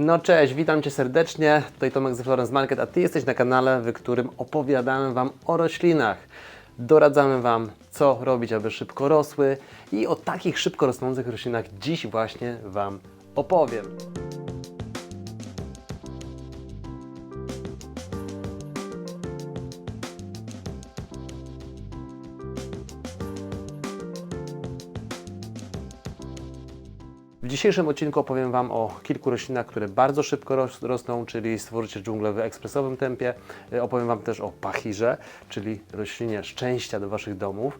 No cześć, witam Cię serdecznie. Tutaj Tomek z Florence Market, a Ty jesteś na kanale, w którym opowiadamy Wam o roślinach. Doradzamy Wam, co robić, aby szybko rosły i o takich szybko rosnących roślinach dziś właśnie Wam opowiem. Dzisiejszym odcinku opowiem Wam o kilku roślinach, które bardzo szybko ros- rosną, czyli stworzycie dżunglę w ekspresowym tempie. Y, Opowiem Wam też o pachirze, czyli roślinie szczęścia do Waszych domów.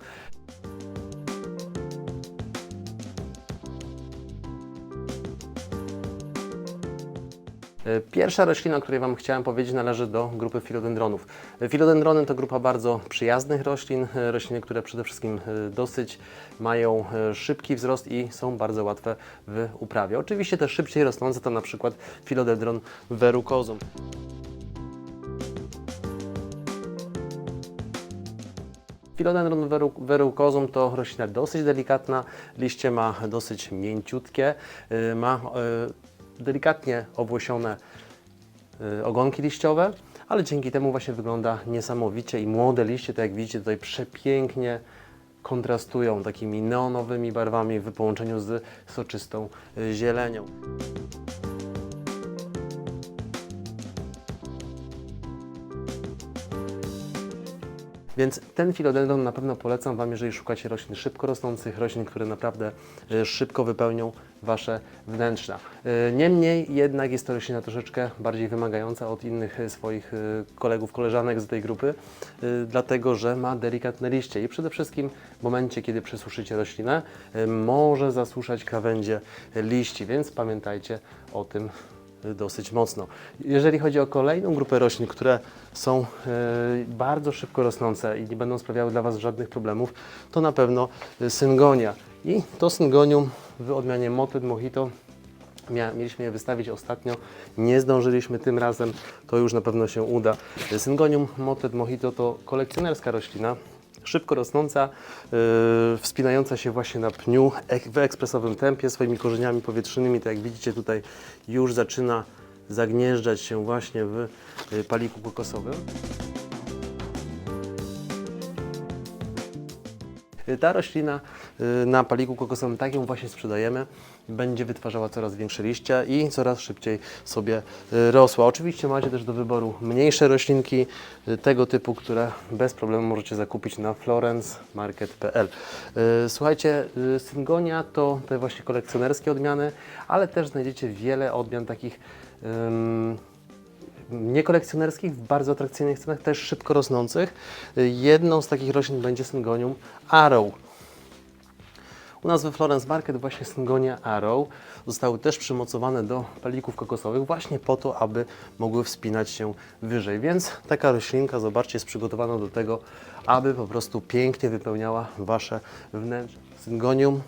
Pierwsza roślina, o której Wam chciałem powiedzieć, należy do grupy filodendronów. Y, Filodendrony to grupa bardzo przyjaznych roślin, y, rośliny, które przede wszystkim dosyć mają szybki wzrost i są bardzo łatwe w uprawie. Oczywiście te szybciej rosnące to na przykład filodendron verrucosum. Philodendron veru- verrucosum to roślina dosyć delikatna, liście ma dosyć mięciutkie, ma delikatnie owłosione y, ogonki liściowe, ale dzięki temu właśnie wygląda niesamowicie i młode liście, tak jak widzicie tutaj przepięknie kontrastują takimi neonowymi barwami w połączeniu z soczystą y, zielenią. Więc ten filodendron na pewno polecam Wam, jeżeli szukacie roślin szybko rosnących, roślin, które naprawdę e, szybko wypełnią Wasze wnętrza. E, Niemniej jednak jest to roślina troszeczkę bardziej wymagająca od innych e, swoich kolegów, koleżanek z tej grupy, dlatego że ma delikatne liście i przede wszystkim w momencie, kiedy przesuszycie roślinę, może zasuszać krawędzie liści, więc pamiętajcie o tym dosyć mocno. Jeżeli chodzi o kolejną grupę roślin, które są e, bardzo szybko rosnące i nie będą sprawiały dla Was żadnych problemów, to na pewno syngonia. I to syngonium w odmianie Motet Mojito mieliśmy je wystawić ostatnio, nie zdążyliśmy tym razem, to już na pewno się uda. Syngonium Motet Mojito to kolekcjonerska roślina, szybko rosnąca, yy, wspinająca się właśnie na pniu ek, w ekspresowym tempie swoimi korzeniami powietrznymi, tak jak widzicie tutaj już zaczyna zagnieżdżać się właśnie w y, paliku kokosowym. Ta roślina y, na paliku kokosowym, tak ją właśnie sprzedajemy, będzie wytwarzała coraz większe liście i coraz szybciej sobie y, rosła. Oczywiście macie też do wyboru mniejsze roślinki y, tego typu, które bez problemu możecie zakupić na florencemarket.pl. Słuchajcie, syngonia to te właśnie kolekcjonerskie odmiany, ale też znajdziecie wiele odmian takich ym, niekolekcjonerskich, w bardzo atrakcyjnych cenach, też szybko rosnących. Jedną z takich roślin będzie syngonium Arrow. U nas we Florence Market właśnie syngonia Arrow zostały też przymocowane do palików kokosowych właśnie po to, aby mogły wspinać się wyżej. Więc taka roślinka, zobaczcie, jest przygotowana do tego, aby po prostu pięknie wypełniała Wasze wnętrze. Syngonium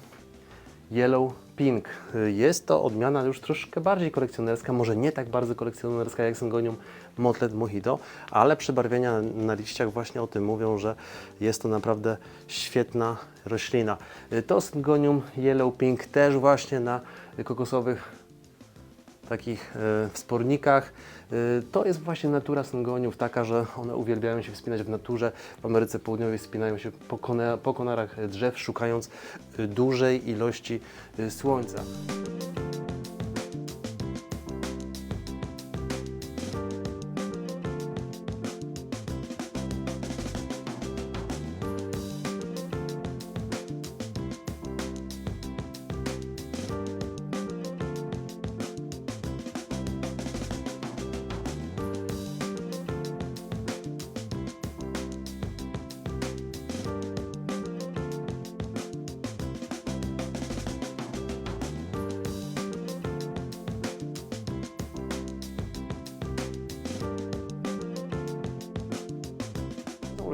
Yellow Pink. Jest to odmiana już troszkę bardziej kolekcjonerska, może nie tak bardzo kolekcjonerska jak Syngonium Motlet Mojito, ale przebarwienia na liściach właśnie o tym mówią, że jest to naprawdę świetna roślina. To Syngonium Yellow Pink też właśnie na kokosowych takich e, wspornikach. E, To jest właśnie natura syngoniów taka, że one uwielbiają się wspinać w naturze. W Ameryce Południowej wspinają się po, po konarach drzew, szukając e, dużej ilości e, słońca.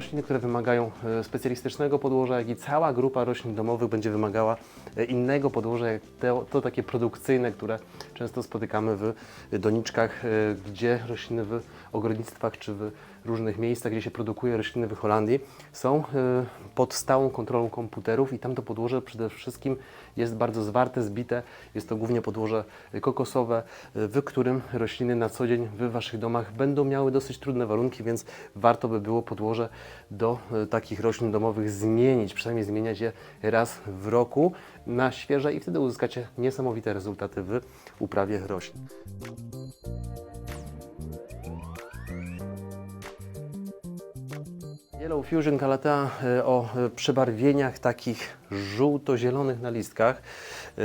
Rośliny, które wymagają e, specjalistycznego podłoża, jak i cała grupa roślin domowych będzie wymagała e, innego podłoża, jak to, to takie produkcyjne, które często spotykamy w doniczkach, e, gdzie rośliny w ogrodnictwach czy w różnych miejscach, gdzie się produkuje rośliny w Holandii, są y, pod stałą kontrolą komputerów i tam to podłoże przede wszystkim jest bardzo zwarte, zbite. Jest to głównie podłoże kokosowe, y, w którym rośliny na co dzień w Waszych domach będą miały dosyć trudne warunki, więc warto by było podłoże do y, takich roślin domowych zmienić, przynajmniej zmieniać je raz w roku na świeże i wtedy uzyskacie niesamowite rezultaty w uprawie roślin. Yellow Fusion Calathea e, o e, przebarwieniach takich żółto-zielonych na listkach. E,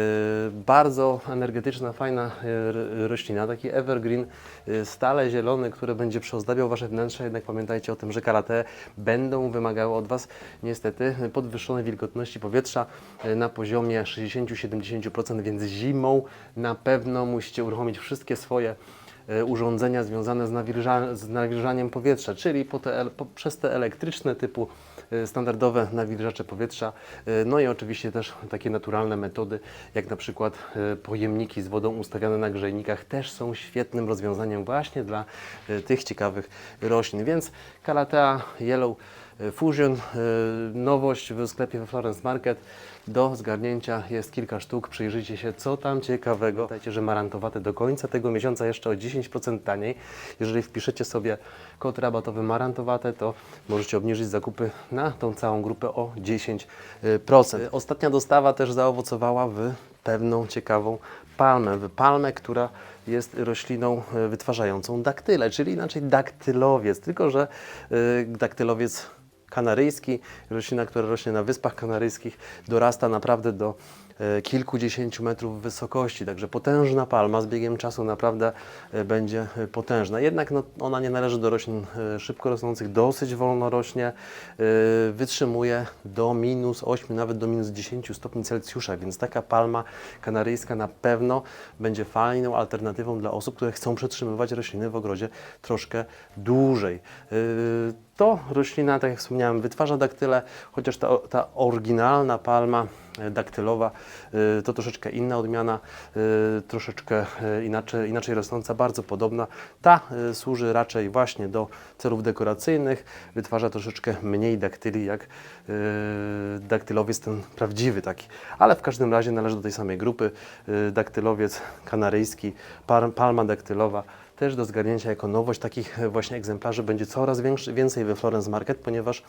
Bardzo energetyczna, fajna roślina, taki evergreen, stale zielony, który będzie przyozdabiał Wasze wnętrze. Jednak pamiętajcie o tym, że Calathea będą wymagały od Was niestety podwyższonej wilgotności powietrza na poziomie 60-70%, więc zimą na pewno musicie uruchomić wszystkie swoje urządzenia związane z, nawilża, z nawilżaniem powietrza, czyli po te, po, przez te elektryczne typu e, standardowe nawilżacze powietrza, e, no i oczywiście też takie naturalne metody, jak na przykład e, pojemniki z wodą ustawiane na grzejnikach, też są świetnym rozwiązaniem właśnie dla e, tych ciekawych roślin. Więc Calathea Yellow e, Fusion, e, nowość w sklepie we Florence Market. Do zgarnięcia jest kilka sztuk. Przyjrzyjcie się, co tam ciekawego. Pamiętajcie, że marantowate do końca tego miesiąca jeszcze o 10% taniej. Jeżeli wpiszecie sobie kod rabatowy marantowate, to możecie obniżyć zakupy na tą całą grupę o 10%. Ostatnia dostawa też zaowocowała w pewną ciekawą palmę. Palmę, która jest rośliną e, wytwarzającą daktyle, czyli inaczej daktylowiec, tylko że e, daktylowiec kanaryjski, roślina, która rośnie na Wyspach Kanaryjskich, dorasta naprawdę do kilkudziesięciu metrów wysokości, także potężna palma z biegiem czasu naprawdę e, będzie e, potężna. Jednak no, ona nie należy do roślin e, szybko rosnących, dosyć wolno rośnie, e, wytrzymuje do minus 8, nawet do minus 10 stopni Celsjusza, więc taka palma kanaryjska na pewno będzie fajną alternatywą dla osób, które chcą przetrzymywać rośliny w ogrodzie troszkę dłużej. To roślina, tak jak wspomniałem, wytwarza daktyle, chociaż ta, ta oryginalna palma e, daktylowa e, to troszeczkę inna odmiana, e, troszeczkę inaczej, inaczej rosnąca, bardzo podobna. Ta służy raczej właśnie do celów dekoracyjnych, wytwarza troszeczkę mniej daktyli jak daktylowiec ten prawdziwy taki, ale w każdym razie należy do tej samej grupy. Daktylowiec kanaryjski, palma daktylowa też do zgarnięcia jako nowość takich e, właśnie egzemplarzy będzie coraz więcej we Florence Market, ponieważ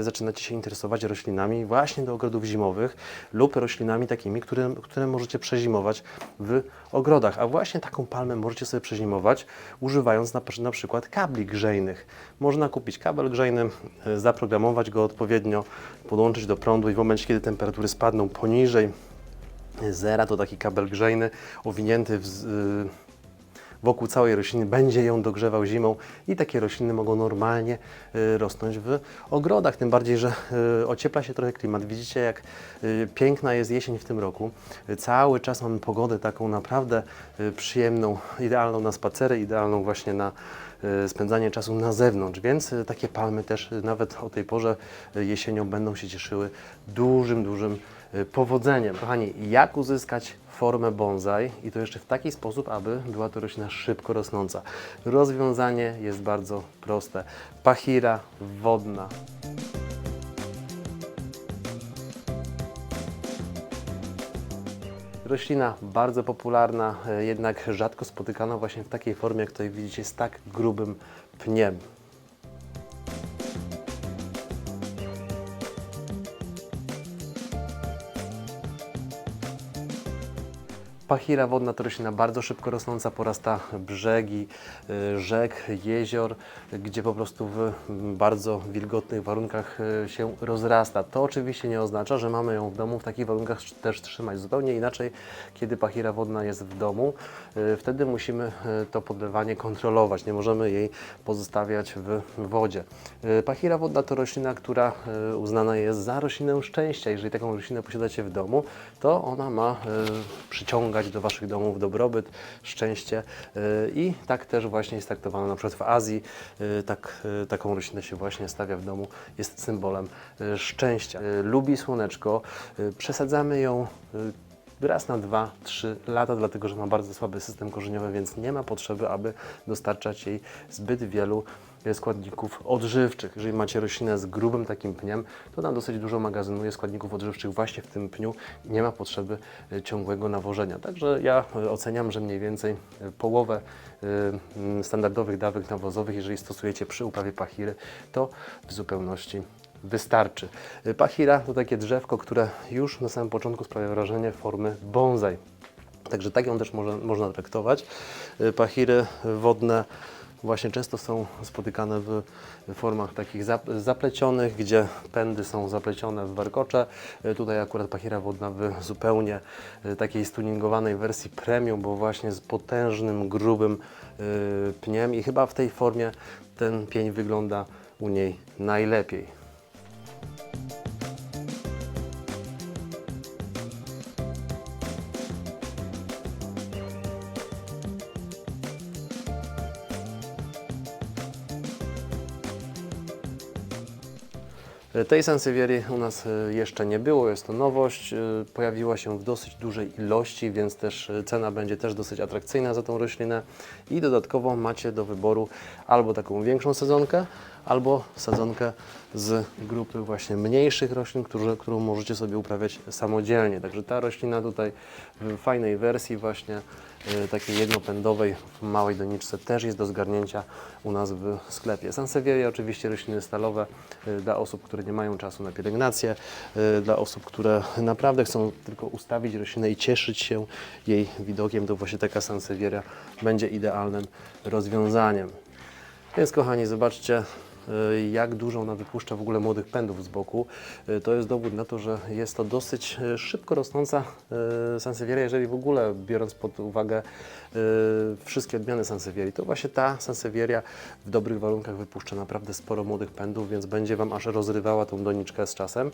y, zaczynacie się interesować roślinami właśnie do ogrodów zimowych lub roślinami takimi, które, które możecie przezimować w ogrodach. A właśnie taką palmę możecie sobie przezimować używając na, na przykład kabli grzejnych. Można kupić kabel grzejny, y, zaprogramować go odpowiednio, podłączyć do prądu i w momencie, kiedy temperatury spadną poniżej zera, to taki kabel grzejny owinięty w, y, wokół całej rośliny, będzie ją dogrzewał zimą i takie rośliny mogą normalnie y, rosnąć w ogrodach. Tym bardziej, że y, ociepla się trochę klimat. Widzicie, jak y, piękna jest jesień w tym roku. Cały czas mamy pogodę taką naprawdę przyjemną, idealną na spacery, idealną właśnie na spędzanie czasu na zewnątrz, więc takie palmy też nawet o tej porze jesienią będą się cieszyły dużym, dużym powodzeniem. Kochani, jak uzyskać formę bonsai i to jeszcze w taki sposób, aby była to roślina szybko rosnąca. Rozwiązanie jest bardzo proste. Pachira wodna. Roślina bardzo popularna, e, jednak rzadko spotykana właśnie w takiej formie, jak tutaj widzicie, z tak grubym pniem. Pachira wodna to roślina bardzo szybko rosnąca, porasta brzegi y, rzek, jezior, gdzie po prostu w bardzo wilgotnych warunkach y, się rozrasta. To oczywiście nie oznacza, że mamy ją w domu w takich warunkach też trzymać. Zupełnie inaczej, kiedy pachira wodna jest w domu, y, wtedy musimy to podlewanie kontrolować. Nie możemy jej pozostawiać w wodzie. Pachira wodna to roślina, która uznana jest za roślinę szczęścia. Jeżeli taką roślinę posiadacie w domu, to ona ma y, do Waszych domów dobrobyt, szczęście y, i tak też właśnie jest traktowana na przykład w Azji. y, Tak, y, taką roślinę się właśnie stawia w domu, jest symbolem szczęścia. Lubi słoneczko, przesadzamy ją raz na 2-3 lata, dlatego że ma bardzo słaby system korzeniowy, więc nie ma potrzeby, aby dostarczać jej zbyt wielu składników odżywczych. Jeżeli macie roślinę z grubym takim pniem, to ona dosyć dużo magazynuje składników odżywczych właśnie w tym pniu i nie ma potrzeby e, ciągłego nawożenia. Także ja e, oceniam, że mniej więcej e, połowę standardowych dawek nawozowych, jeżeli stosujecie przy uprawie pachiry, to w zupełności wystarczy. Pachira to takie drzewko, które już na samym początku sprawia wrażenie formy bonsai. Także tak ją też może, można traktować. Pachiry wodne właśnie często są spotykane w formach takich zap- zaplecionych, gdzie pędy są zaplecione w warkocze. Y, Tutaj akurat pachira wodna w zupełnie y, takiej stuningowanej wersji premium, bo właśnie z potężnym, grubym y, pniem i chyba w tej formie ten pień wygląda u niej najlepiej. Tej sansevierii u nas e, jeszcze nie było, jest to nowość. e, Pojawiła się w dosyć dużej ilości, więc też e, cena będzie też dosyć atrakcyjna za tą roślinę. I dodatkowo macie do wyboru albo taką większą sadzonkę, albo sadzonkę z grupy właśnie mniejszych roślin, które, którą możecie sobie uprawiać samodzielnie. Także ta roślina tutaj w fajnej wersji właśnie e, takiej jednopędowej w małej doniczce też jest do zgarnięcia u nas w sklepie. Sansevieria oczywiście rośliny stalowe e, dla osób, które nie mają czasu na pielęgnację, e, dla osób, które naprawdę chcą tylko ustawić roślinę i cieszyć się jej widokiem, to właśnie taka sansevieria będzie idealnym rozwiązaniem. Więc kochani, zobaczcie y, jak dużo ona wypuszcza w ogóle młodych pędów z boku. Y, To jest dowód na to, że jest to dosyć y, szybko rosnąca sansevieria, jeżeli w ogóle biorąc pod uwagę wszystkie odmiany sansevierii, to właśnie ta sansevieria w dobrych warunkach wypuszcza naprawdę sporo młodych pędów, więc będzie Wam aż rozrywała tą doniczkę z czasem,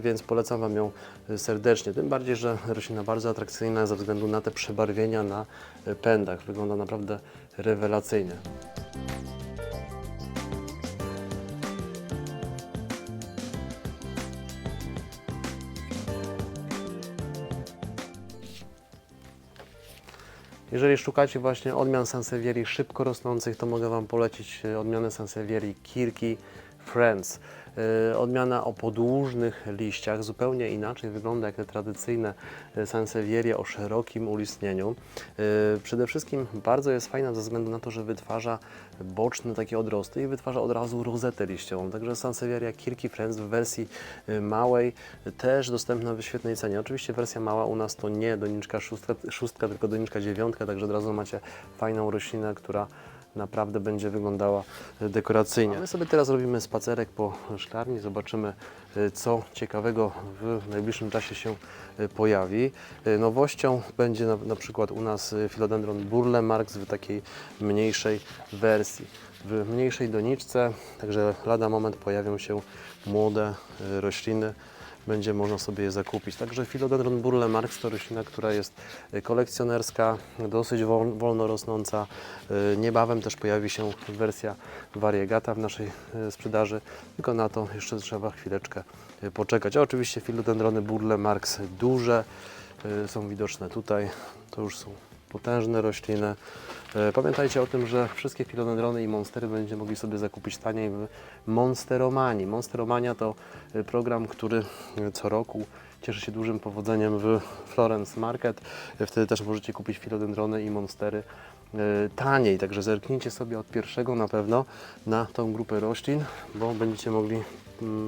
więc polecam Wam ją serdecznie. Tym bardziej, że roślina bardzo atrakcyjna ze względu na te przebarwienia na pędach. Wygląda naprawdę rewelacyjnie. Jeżeli szukacie właśnie odmian sansevierii szybko rosnących, to mogę Wam polecić e, odmianę sansevierii Kirki Friends. E, Odmiana o podłużnych liściach, zupełnie inaczej wygląda jak te tradycyjne e, sansevierie o szerokim ulistnieniu. E, Przede wszystkim bardzo jest fajna ze względu na to, że wytwarza boczne takie odrosty i wytwarza od razu rozetę liściową. Także sansevieria Kirki Friends w wersji małej też dostępna w świetnej cenie. Oczywiście wersja mała u nas to nie doniczka szóstka, szóstka tylko doniczka dziewiątka, także od razu macie fajną roślinę, która naprawdę będzie wyglądała e, dekoracyjnie. My sobie teraz robimy spacerek po szklarni, zobaczymy e, co ciekawego w najbliższym czasie się e, pojawi. Nowością będzie na, na przykład u nas Philodendron Burle Marx w takiej mniejszej wersji. W mniejszej doniczce, także lada moment pojawią się młode rośliny będzie można sobie je zakupić. Także Philodendron Burle Marx to roślina, która jest e, kolekcjonerska, dosyć wol, wolno rosnąca. E, Niebawem też pojawi się wersja variegata w naszej e, sprzedaży, tylko na to jeszcze trzeba chwileczkę poczekać. A oczywiście Philodendrony Burle Marx duże są widoczne tutaj. To już są potężne rośliny. E, Pamiętajcie o tym, że wszystkie filodendrony i monstery będziecie mogli sobie zakupić taniej w Monsteromanii. Monsteromania to e, program, który e, co roku cieszy się dużym powodzeniem w Florence Market. Wtedy też możecie kupić filodendrony i monstery taniej. Także zerknijcie sobie od pierwszego na pewno na tą grupę roślin, bo będziecie mogli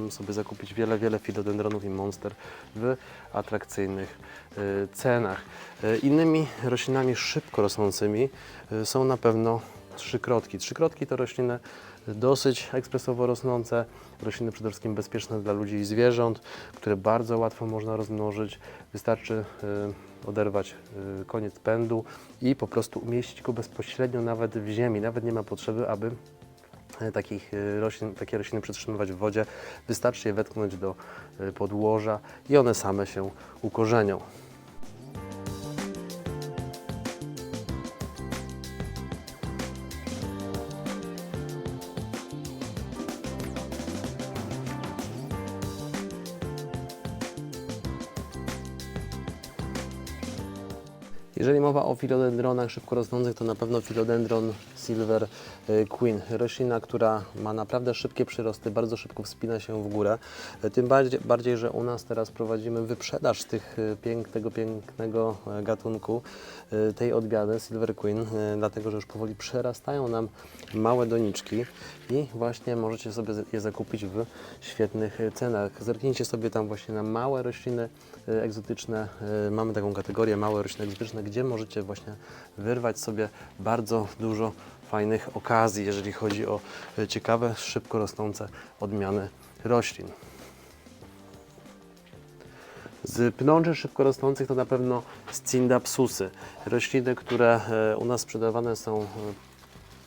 sobie zakupić wiele, wiele filodendronów i monster w atrakcyjnych e, cenach. E, Innymi roślinami szybko rosnącymi e, są na pewno trzykrotki. Trzykrotki to rośliny dosyć ekspresowo rosnące, rośliny przede wszystkim bezpieczne dla ludzi i zwierząt, które bardzo łatwo można rozmnożyć. Wystarczy oderwać koniec pędu i po prostu umieścić go bezpośrednio nawet w ziemi. Nawet nie ma potrzeby, aby takich e, roślin, takie rośliny przetrzymywać w wodzie. Wystarczy je wetknąć do e, podłoża i one same się ukorzenią. Jeżeli mowa o filodendronach szybko rosnących, to na pewno filodendron Silver y, Queen. Roślina, która ma naprawdę szybkie przyrosty, bardzo szybko wspina się w górę. Y, Tym bardziej, bardziej że u nas teraz prowadzimy wyprzedaż tych y, pięk, tego pięknego gatunku, tej odmiany Silver Queen, dlatego że już powoli przerastają nam małe doniczki i właśnie możecie sobie je zakupić w świetnych cenach. Zerknijcie sobie tam właśnie na małe rośliny egzotyczne. Y, Mamy taką kategorię małe rośliny egzotyczne, gdzie możecie właśnie wyrwać sobie bardzo dużo fajnych okazji, jeżeli chodzi o y, ciekawe, szybko rosnące odmiany roślin. Z pnączy szybko rosnących to na pewno scindapsusy. Rośliny, które u nas sprzedawane są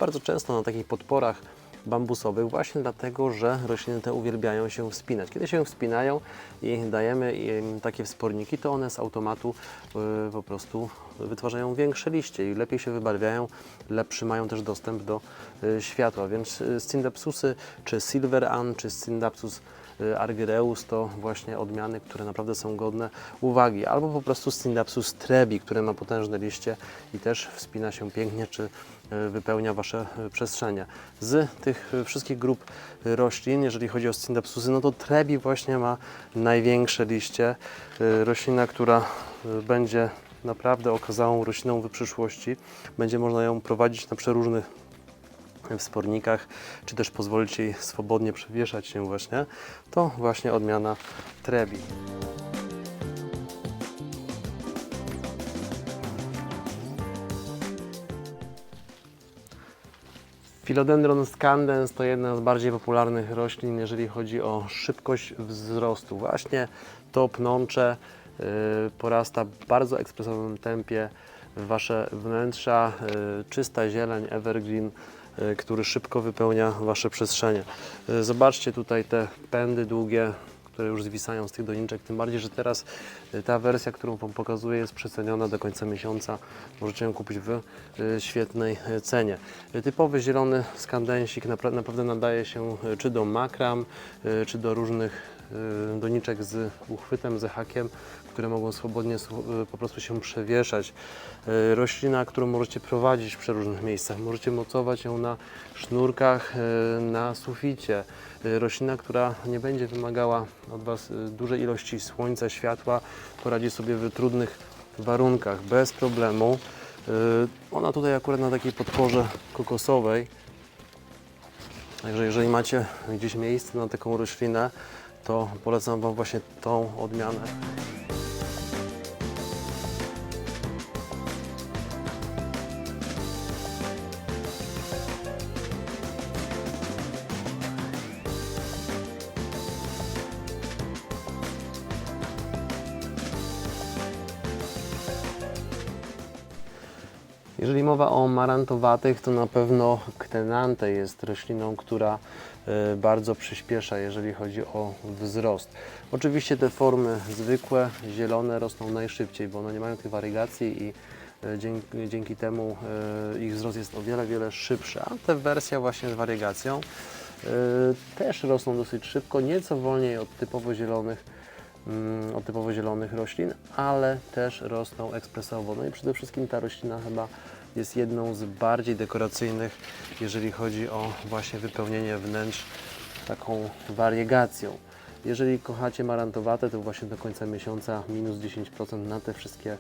bardzo często na takich podporach bambusowych, właśnie dlatego, że rośliny te uwielbiają się wspinać. Kiedy się wspinają i dajemy im takie wsporniki, to one z automatu e, po prostu wytwarzają większe liście i lepiej się wybarwiają, lepszy mają też dostęp do e, światła. Więc e, scindapsusy, czy silver an, czy scindapsus y, Argyreus to właśnie odmiany, które naprawdę są godne uwagi. Albo po prostu Scindapsus trebi, które ma potężne liście i też wspina się pięknie, czy y, wypełnia Wasze y, przestrzenie. Z tych y, wszystkich grup y, roślin, jeżeli chodzi o Scindapsusy, no to trebi właśnie ma największe liście. Y, Roślina, która y, będzie naprawdę okazałą rośliną w przyszłości. Będzie można ją prowadzić na przeróżnych w spornikach, czy też pozwolić jej swobodnie przewieszać się właśnie, to właśnie odmiana trebi. Philodendron scandens to jedna z bardziej popularnych roślin, jeżeli chodzi o szybkość wzrostu. Właśnie to pnącze y, porasta w bardzo ekspresowym tempie w Wasze wnętrza. y, czysta zieleń, evergreen, który szybko wypełnia Wasze przestrzenie. Y, zobaczcie tutaj te pędy długie, które już zwisają z tych doniczek, tym bardziej, że teraz y, ta wersja, którą Wam pokazuję jest przeceniona do końca miesiąca. Możecie ją kupić w świetnej cenie. Typowy zielony skandensik napra- naprawdę nadaje się czy do makram, czy do różnych doniczek z uchwytem, z hakiem, które mogą swobodnie sw- y, po prostu się przewieszać. Y, Roślina, którą możecie prowadzić w przeróżnych miejscach. Możecie mocować ją na sznurkach, y, na suficie. Roślina, która nie będzie wymagała od Was dużej ilości słońca, światła, poradzi sobie w trudnych warunkach bez problemu. Ona tutaj akurat na takiej podporze kokosowej. Także jeżeli macie gdzieś miejsce na taką roślinę, to polecam Wam właśnie tą odmianę. Jeżeli mowa o marantowatych, to na pewno ktenante jest rośliną, która e, bardzo przyspiesza, jeżeli chodzi o wzrost. Oczywiście te formy zwykłe, zielone rosną najszybciej, bo one nie mają tych warygacji i e, dzięki, dzięki temu e, ich wzrost jest o wiele, wiele szybszy. A te wersja właśnie z warygacją też rosną dosyć szybko, nieco wolniej od typowo zielonych mm, od typowo zielonych roślin, ale też rosną ekspresowo. No i przede wszystkim ta roślina chyba jest jedną z bardziej dekoracyjnych, jeżeli chodzi o właśnie wypełnienie wnętrz taką wariegacją. Jeżeli kochacie marantowate, to właśnie do końca miesiąca minus 10% na te wszystkie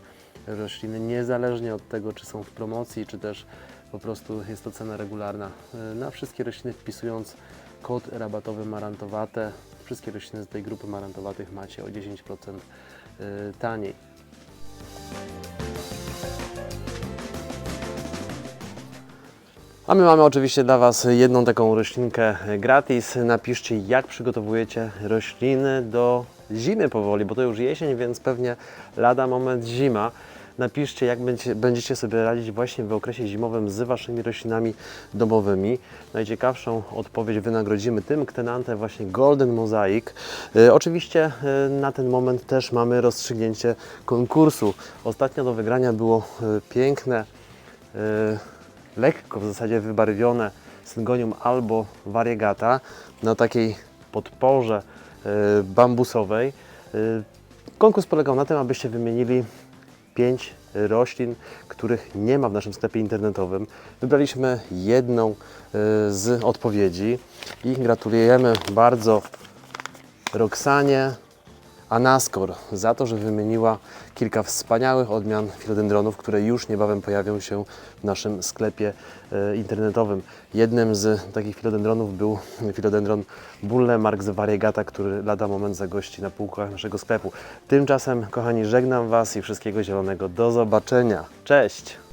rośliny, niezależnie od tego, czy są w promocji, czy też po prostu jest to cena regularna. Na wszystkie rośliny wpisując kod rabatowy marantowate, wszystkie rośliny z tej grupy marantowatych macie o 10% y, taniej. A my mamy oczywiście dla Was jedną taką roślinkę gratis. Napiszcie, jak przygotowujecie rośliny do zimy powoli, bo to już jesień, więc pewnie lada moment zima. Napiszcie, jak będzie, będziecie sobie radzić właśnie w okresie zimowym z Waszymi roślinami domowymi. Najciekawszą odpowiedź wynagrodzimy tym ktenantem właśnie Golden Mosaic. E, oczywiście e, na ten moment też mamy rozstrzygnięcie konkursu. Ostatnio do wygrania było e, piękne lekko w zasadzie wybarwione syngonium albo variegata na takiej podporze bambusowej. Konkurs polegał na tym, abyście wymienili 5 roślin, których nie ma w naszym sklepie internetowym. Wybraliśmy jedną y, z odpowiedzi i gratulujemy bardzo Roxanie Anaskor za to, że wymieniła kilka wspaniałych odmian filodendronów, które już niebawem pojawią się w naszym sklepie e, internetowym. Jednym z takich filodendronów był filodendron Bulle Marx Variegata, który lada moment zagości na półkach naszego sklepu. Tymczasem, kochani, żegnam Was i wszystkiego zielonego. Do zobaczenia. Cześć!